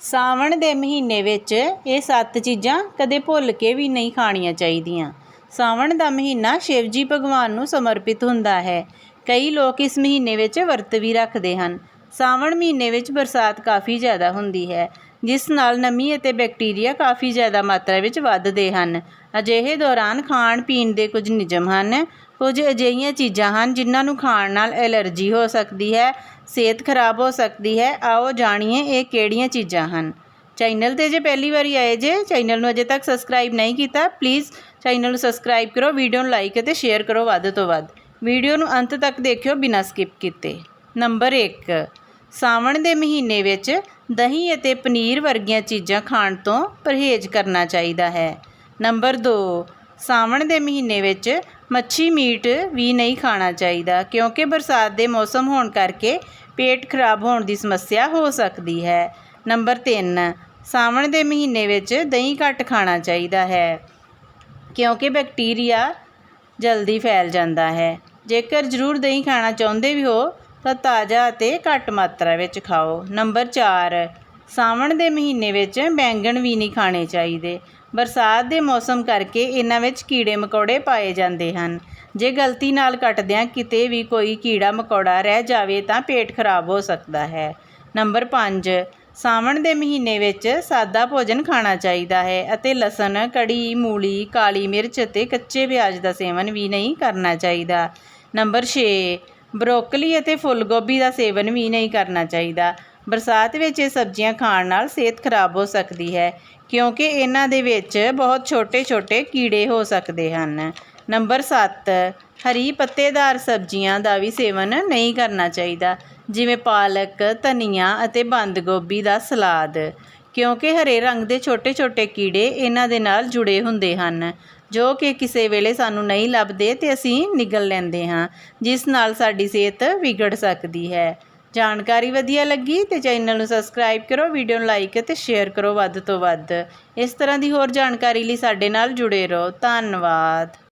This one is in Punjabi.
ਸਾਵਣ ਦੇ ਮਹੀਨੇ ਵਿੱਚ ਇਹ ਸੱਤ ਚੀਜ਼ਾਂ ਕਦੇ ਭੁੱਲ ਕੇ ਵੀ ਨਹੀਂ ਖਾਣੀਆਂ ਚਾਹੀਦੀਆਂ। ਸਾਵਣ ਦਾ ਮਹੀਨਾ ਸ਼ਿਵ ਜੀ ਭਗਵਾਨ ਨੂੰ ਸਮਰਪਿਤ ਹੁੰਦਾ ਹੈ। ਕਈ ਲੋਕ ਇਸ ਮਹੀਨੇ ਵਿੱਚ ਵਰਤ ਵੀ ਰੱਖਦੇ ਹਨ। ਸਾਵਣ ਮਹੀਨੇ ਵਿੱਚ ਬਰਸਾਤ ਕਾਫੀ ਜ਼ਿਆਦਾ ਹੁੰਦੀ ਹੈ। ਜਿਸ ਨਾਲ ਨਮੀ ਅਤੇ ਬੈਕਟੀਰੀਆ ਕਾਫੀ ਜ਼ਿਆਦਾ ਮਾਤਰਾ ਵਿੱਚ ਵੱਧਦੇ ਹਨ। ਅਜਿਹੇ ਦੌਰਾਨ ਖਾਣ ਪੀਣ ਦੇ ਕੁਝ ਨਿਯਮ ਹਨ। ਕੁਝ ਅਜਿਹੀਆਂ ਚੀਜ਼ਾਂ ਹਨ ਜਿਨ੍ਹਾਂ ਨੂੰ ਖਾਣ ਨਾਲ ਐਲਰਜੀ ਹੋ ਸਕਦੀ ਹੈ, ਸਿਹਤ ਖਰਾਬ ਹੋ ਸਕਦੀ ਹੈ। ਆਓ ਜਾਣੀਏ ਇਹ ਕਿਹੜੀਆਂ ਚੀਜ਼ਾਂ ਹਨ। ਚੈਨਲ ਤੇ ਜੇ ਪਹਿਲੀ ਵਾਰੀ ਆਏ ਜੇ, ਚੈਨਲ ਨੂੰ ਅਜੇ ਤੱਕ ਸਬਸਕ੍ਰਾਈਬ ਨਹੀਂ ਕੀਤਾ, ਪਲੀਜ਼ ਚੈਨਲ ਨੂੰ ਸਬਸਕ੍ਰਾਈਬ ਕਰੋ, ਵੀਡੀਓ ਨੂੰ ਲਾਈਕ ਅਤੇ ਸ਼ੇਅਰ ਕਰੋ ਵੱਧ ਤੋਂ ਵੱਧ। ਵੀਡੀਓ ਨੂੰ ਅੰਤ ਤੱਕ ਦੇਖਿਓ ਬਿਨਾਂ ਸਕਿਪ ਕੀਤੇ। ਨੰਬਰ 1 ਸਾਵਣ ਦੇ ਮਹੀਨੇ ਵਿੱਚ ਦਹੀਂ ਅਤੇ ਪਨੀਰ ਵਰਗੀਆਂ ਚੀਜ਼ਾਂ ਖਾਣ ਤੋਂ ਪਰਹੇਜ਼ ਕਰਨਾ ਚਾਹੀਦਾ ਹੈ। ਨੰਬਰ 2 ਸਾਵਣ ਦੇ ਮਹੀਨੇ ਵਿੱਚ ਮੱਛੀ ਮੀਟ ਵੀ ਨਹੀਂ ਖਾਣਾ ਚਾਹੀਦਾ ਕਿਉਂਕਿ ਬਰਸਾਤ ਦੇ ਮੌਸਮ ਹੋਣ ਕਰਕੇ ਪੇਟ ਖਰਾਬ ਹੋਣ ਦੀ ਸਮੱਸਿਆ ਹੋ ਸਕਦੀ ਹੈ। ਨੰਬਰ 3 ਸਾਵਣ ਦੇ ਮਹੀਨੇ ਵਿੱਚ ਦਹੀਂ ਘੱਟ ਖਾਣਾ ਚਾਹੀਦਾ ਹੈ ਕਿਉਂਕਿ ਬੈਕਟੀਰੀਆ ਜਲਦੀ ਫੈਲ ਜਾਂਦਾ ਹੈ। ਜੇਕਰ ਜ਼ਰੂਰ ਦਹੀਂ ਖਾਣਾ ਚਾਹੁੰਦੇ ਵੀ ਹੋ ਤਾਂ ਤਾਜ਼ਾ ਅਤੇ ਘੱਟ ਮਾਤਰਾ ਵਿੱਚ ਖਾਓ। ਨੰਬਰ 4 ਸਾਵਣ ਦੇ ਮਹੀਨੇ ਵਿੱਚ ਬੈਂਗਣ ਵੀ ਨਹੀਂ ਖਾਣੇ ਚਾਹੀਦੇ। ਬਰਸਾਤ ਦੇ ਮੌਸਮ ਕਰਕੇ ਇਹਨਾਂ ਵਿੱਚ ਕੀੜੇ ਮਕੌੜੇ ਪਾਏ ਜਾਂਦੇ ਹਨ। ਜੇ ਗਲਤੀ ਨਾਲ ਕੱਟਦਿਆਂ ਕਿਤੇ ਵੀ ਕੋਈ ਕੀੜਾ ਮਕੌੜਾ ਰਹਿ ਜਾਵੇ ਤਾਂ ਪੇਟ ਖਰਾਬ ਹੋ ਸਕਦਾ ਹੈ। ਨੰਬਰ 5 ਸਾਵਣ ਦੇ ਮਹੀਨੇ ਵਿੱਚ ਸਾਦਾ ਭੋਜਨ ਖਾਣਾ ਚਾਹੀਦਾ ਹੈ ਅਤੇ ਲਸਣ, ਕੜੀ, ਮੂਲੀ, ਕਾਲੀ ਮਿਰਚ ਅਤੇ ਕੱਚੇ ਪਿਆਜ਼ ਦਾ ਸੇਵਨ ਵੀ ਨਹੀਂ ਕਰਨਾ ਚਾਹੀਦਾ। ਨੰਬਰ 6 ਬਰੋਕਲੀ ਅਤੇ ਫੁੱਲ ਗੋਭੀ ਦਾ ਸੇਵਨ ਵੀ ਨਹੀਂ ਕਰਨਾ ਚਾਹੀਦਾ। ਬਰਸਾਤ ਵਿੱਚ ਇਹ ਸਬਜ਼ੀਆਂ ਖਾਣ ਨਾਲ ਸਿਹਤ ਖਰਾਬ ਹੋ ਸਕਦੀ ਹੈ, ਕਿਉਂਕਿ ਇਹਨਾਂ ਦੇ ਵਿੱਚ ਬਹੁਤ ਛੋਟੇ-ਛੋਟੇ ਕੀੜੇ ਹੋ ਸਕਦੇ ਹਨ। ਨੰਬਰ 7 ਹਰੀ ਪੱਤੇਦਾਰ ਸਬਜ਼ੀਆਂ ਦਾ ਵੀ ਸੇਵਨ ਨਹੀਂ ਕਰਨਾ ਚਾਹੀਦਾ, ਜਿਵੇਂ ਪਾਲਕ, ਧਨੀਆ ਅਤੇ ਬੰਦ ਗੋਭੀ ਦਾ ਸਲਾਦ, ਕਿਉਂਕਿ ਹਰੇ ਰੰਗ ਦੇ ਛੋਟੇ-ਛੋਟੇ ਕੀੜੇ ਇਹਨਾਂ ਦੇ ਨਾਲ ਜੁੜੇ ਹੁੰਦੇ ਹਨ। ਜੋ ਕਿ ਕਿਸੇ ਵੇਲੇ ਸਾਨੂੰ ਨਹੀਂ ਲੱਭਦੇ ਤੇ ਅਸੀਂ ਨਿਗਲ ਲੈਂਦੇ ਹਾਂ, ਜਿਸ ਨਾਲ ਸਾਡੀ ਸਿਹਤ ਵਿਗੜ ਸਕਦੀ ਹੈ। ਜਾਣਕਾਰੀ ਵਧੀਆ ਲੱਗੀ ਤੇ ਚੈਨਲ ਨੂੰ ਸਬਸਕ੍ਰਾਈਬ ਕਰੋ, ਵੀਡੀਓ ਨੂੰ ਲਾਈਕ ਅਤੇ ਸ਼ੇਅਰ ਕਰੋ ਵੱਧ ਤੋਂ ਵੱਧ। ਇਸ ਤਰ੍ਹਾਂ ਦੀ ਹੋਰ ਜਾਣਕਾਰੀ ਲਈ ਸਾਡੇ ਨਾਲ ਜੁੜੇ ਰਹੋ। ਧੰਨਵਾਦ।